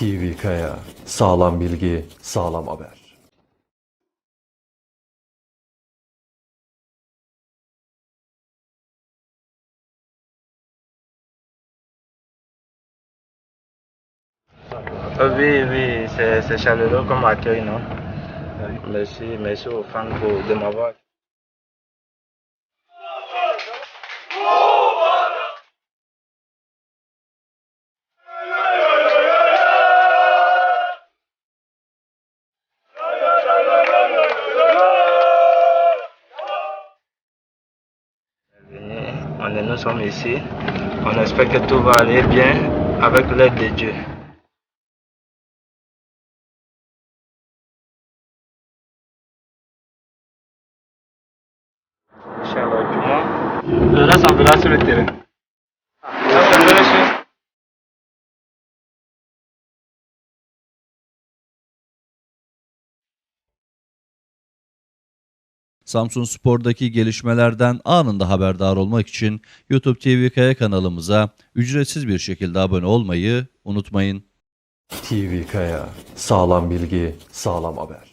TV Kaya. Sağlam bilgi, sağlam haber. Oui, oui, c'est chaleureux comme accueil, non Merci, merci aux fans de m'avoir. On est, nous sommes ici. On espère que tout va aller bien avec l'aide de Dieu. Moins, le reste verra sur le terrain. Samsun Spor'daki gelişmelerden anında haberdar olmak için YouTube TV kanalımıza ücretsiz bir şekilde abone olmayı unutmayın. TV. Sağlam bilgi, sağlam haber.